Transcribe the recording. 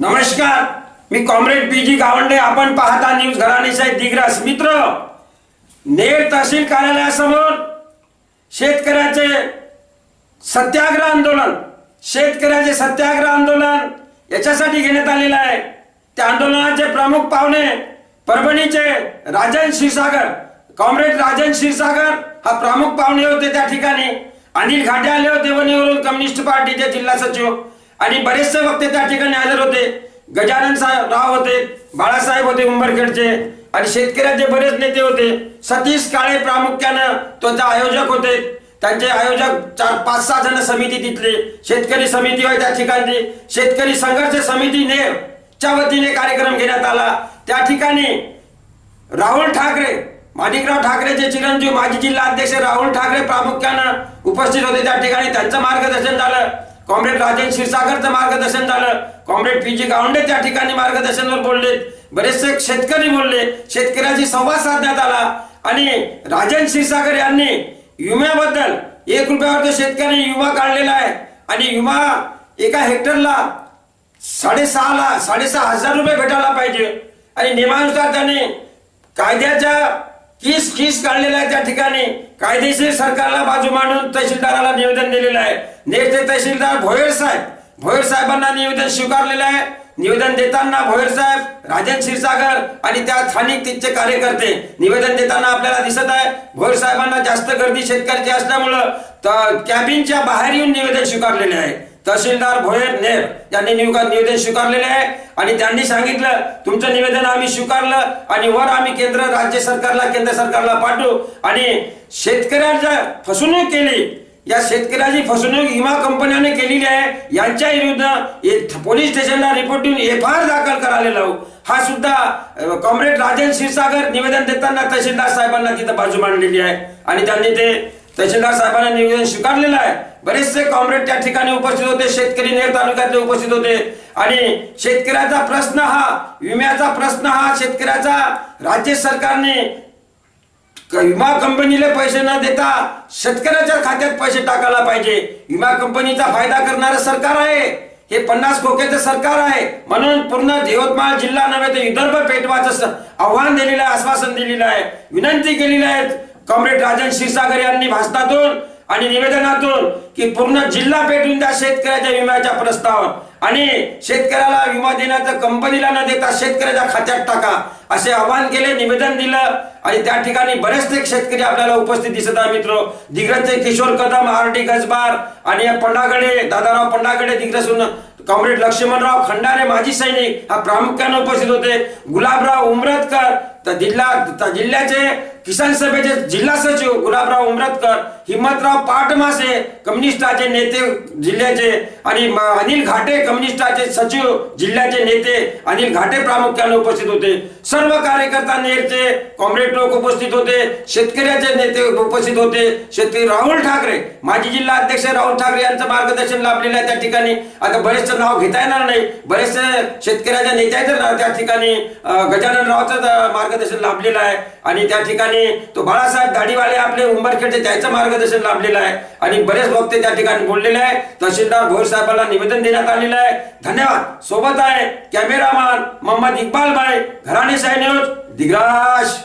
नमस्कार मी comrade P G Gawande. आपण पाहता न्यूज घराणेशाही दिग्रास. मित्र नेर तहसील कार्यालयासमोर शेतकऱ्याचे सत्याग्रह आंदोलन शेतकऱ्याचे सत्याग्रह आंदोलन याच्यासाठी घेण्यात आलेलं आहे. त्या आंदोलनाचे प्रमुख पाहुणे परभणीचे राजन क्षीरसागर कॉम्रेड राजन क्षीरसागर हा प्रमुख पाहुणे होते त्या ठिकाणी. अनिल घाटे आले होते वणीवरून कम्युनिस्ट पार्टीचे जिल्हा सचिव. आणि बरेचसे वक्ते त्या ठिकाणी हजर होते. गजानन साहेब राव होते बाळासाहेब होते उंबरखेडचे आणि शेतकऱ्याचे बरेच नेते होते. सतीश काळे प्रामुख्यानं त्याचा आयोजक होते. त्यांचे आयोजक चार पाच सहा जण समिती तिथले. शेतकरी समिती होय त्या ठिकाणी. शेतकरी संघर्ष समिती च्या वतीने कार्यक्रम घेण्यात आला. त्या ठिकाणी राहुल ठाकरे माणिकराव ठाकरेचे चिरंजीव माजी जिल्हा अध्यक्ष राहुल ठाकरे प्रामुख्यानं उपस्थित होते. त्या ठिकाणी त्यांचं मार्गदर्शन झालं. कॉम्रेड राजन क्षीरसागरचं मार्गदर्शन झालं. कॉम्रेड पी जी गावंडे त्या ठिकाणी मार्गदर्शनवर बोलले. बरेचसे शेतकरी बोलले. शेतकऱ्याशी संवाद साधण्यात आला. आणि राजन क्षीरसागर यांनी विम्याबद्दल एक रुपयावर तो शेतकरी विमा काढलेला आहे. आणि विमा एका हेक्टरला साडेसहाला साडेसहा हजार रुपये भेटायला पाहिजे. आणि नियमानुसार त्याने कायद्याच्या किस किस काढलेला आहे त्या ठिकाणी? कायदेशीर सरकारला बाजू मांडून तहसीलदाराला निवेदन दिलेलं आहे. नेते तहसीलदार भोयर साहेब भोयर साहेबांना निवेदन स्वीकारलेलं आहे. निवेदन देताना भोयर साहेब राजन क्षीरसागर आणि त्या स्थानिक तिथचे कार्यकर्ते निवेदन देताना आपल्याला दिसत आहे. भोयर साहेबांना जास्त गर्दी शेतकऱ्याची असल्यामुळं कॅबिनच्या बाहेर येऊन निवेदन स्वीकारलेले आहे. तहसीलदार भोयर नेर यांनी निवेदन स्वीकारलेले आहे. आणि त्यांनी सांगितलं तुमचं निवेदन आम्ही स्वीकारलं आणि वर आम्ही केंद्र राज्य सरकारला केंद्र सरकारला पाठवू. आणि शेतकऱ्याच्या फसवणूक केली या शेतकऱ्याची फसवणूक विमा कंपन्याने केलेली आहे. यांच्या विरुद्ध ए- पोलीस स्टेशनला रिपोर्ट देऊन एफ आय आर दाखल करायला लावू. हा सुद्धा कॉम्रेड राजन क्षीरसागर निवेदन देताना तहसीलदार साहेबांना तिथं बाजू मांडलेली आहे. आणि त्यांनी ते तहसीलदार साहेबांना निवेदन स्वीकारलेलं आहे. बरेचसे कॉम्रेड त्या ठिकाणी उपस्थित होते शेतकरी नेर तालुक्यातले उपस्थित होते. आणि शेतकऱ्याचा प्रश्न हा विम्याचा प्रश्न हा शेतकऱ्याचा राज्य सरकारने विमा कंपनीला पैसे न देता शेतकऱ्याच्या खात्यात पैसे टाकायला पाहिजे. विमा कंपनीचा फायदा करणारं सरकार आहे. हे पन्नास खोक्याचं सरकार आहे. म्हणून पूर्ण यवतमाळ जिल्हा नव्हे तर विदर्भ पेटवाचं आव्हान दिलेलं आहे आश्वासन दिलेलं आहे. विनंती केलेली आहे कॉम्रेड राजन क्षीरसागर यांनी भाषणातून आणि निवेदनातून की पूर्ण जिल्हा पेटून द्या शेतकऱ्याच्या विम्याच्या प्रस्तावावर. आणि शेतकऱ्याला विमा देण्याचं कंपनीला न देता शेतकऱ्याच्या खात्यात टाका असे आवाहन केले निवेदन दिलं. आणि त्या ठिकाणी बरेचसे शेतकरी आपल्याला उपस्थित दिसत आहे मित्र. दिग्रजचे किशोर कदम आर डी गजबार आणि पंडागडे दादाराव पंडागडे दिग्रसून कॉम्रेड लक्ष्मणराव खंडारे माजी सैनिक हा प्रामुख्याने उपस्थित होते. गुलाबराव उमरतकर तर जिल्हा जिल्ह्याचे किसान सभेचे जिल्हा सचिव गुलाबराव उमरतकर हिम्मतराव पाटमासे कम्युनिस्टाचे नेते जिल्ह्याचे आणि अनिल घाटे कम्युनिस्टाचे सचिव जिल्ह्याचे नेते अनिल घाटे प्रामुख्याने उपस्थित होते. सर्व कार्यकर्ता नेरचे कॉम्रेड लोक उपस्थित होते. शेतकऱ्याचे नेते उपस्थित होते. शेतकरी राहुल ठाकरे माजी जिल्हा अध्यक्ष राहुल ठाकरे यांचं मार्गदर्शन लाभलेलं आहे त्या ठिकाणी. आता बरेचसे नाव घेता येणार नाही. बरेचसे शेतकऱ्याच्या नेत्याचं त्या ठिकाणी गजानन रावचं मार्गदर्शन लाभलेलं आहे. आणि त्या ठिकाणी तो बाळासाहेब दाढीवाले आपले उंबरखेडचे त्याचं मार्गदर्शन लाभलेलं आहे. आणि बरेच वक्ते त्या ठिकाणी बोललेले आहे. तहसीलदार भोर साहेबांना निवेदन देण्यात आलेलं आहे. धन्यवाद. सोबत आहे कॅमेरामॅन मोहम्मद इक्बाल भाई घराणे साहेब न्यूज दिग्राश